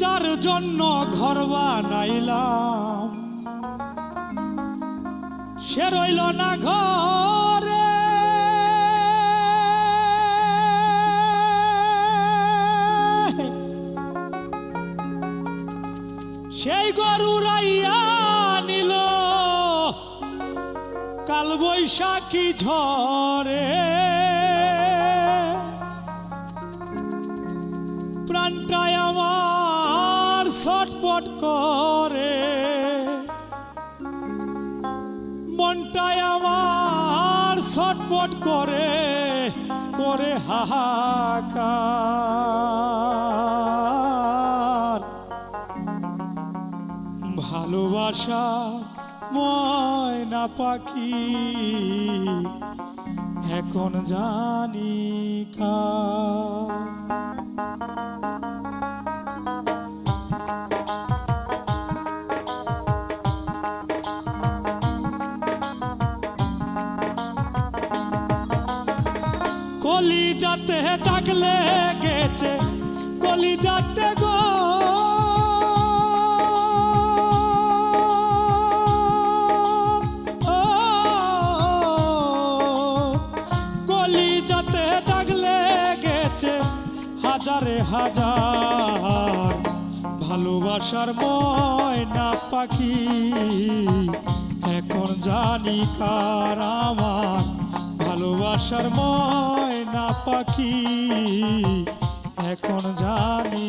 যার জন্য ঘর বানাইলাম। সে রইল না ঘরে। সেই গরু নিল। কাল বৈশাখী ঝরে। ছটপট করে। মনটায় আমার ছটপট করে করে হাহাকার। ভালোবাসা ময়না পাখি এখন জানি কার। কলি যাতে ডাকলে গেছে, কলি যাতে গো। কলি যাতে ডাকলে গেছে, হাজারে হাজার ভালোবাসার ময়না পাখি। এখন জানি কার আমার ভালোবাসার ময়না পাখি এখন জানি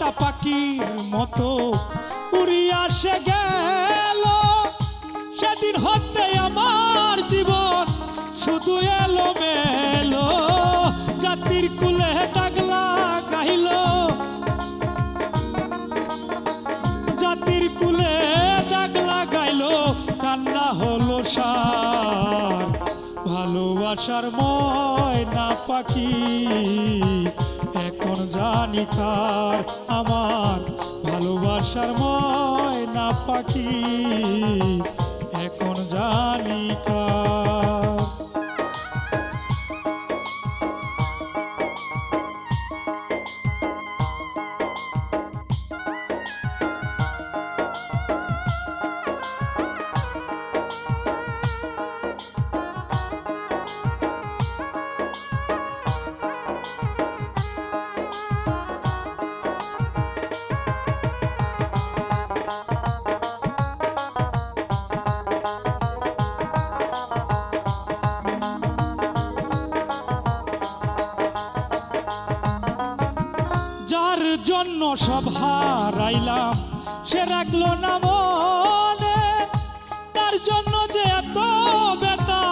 কাটা পাখির মতো উড়িয়া সে গেল। সেদিন হতে আমার জীবন শুধু এলো মেলো জাতির কুলে ডাগলা গাইল জাতির কুলে ডাগলা গাইল কান্না হলো সার। ভালোবাসার ময়না পাখি। এখন জানি কার আমার ভালোবাসার ময়না পাখি। এখন জানি কার যার জন্য সব হারাইলাম, সে রাখল না মনে। তার জন্য যে এত বেতা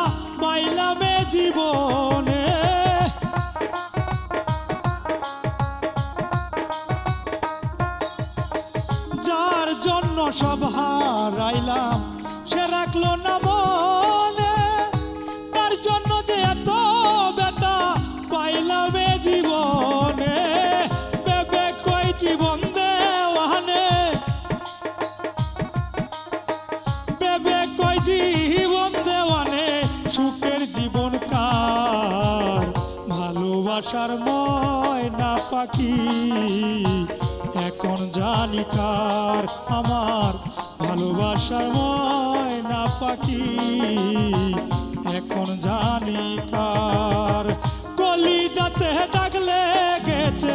পাইলামে জীবনে। যার জন্য সব হারাইলাম, সে রাখল না মনে। জীবন দেওয়ানে বেবে কই জীবন দেওয়ানে সুখের জীবন কার? ভালোবাসার ময়না পাখি, এখন জানি কার আমার? ভালোবাসার ময়না পাখি, এখন জানি কার? কলি যাতে দাগ লেগেছে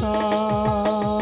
কার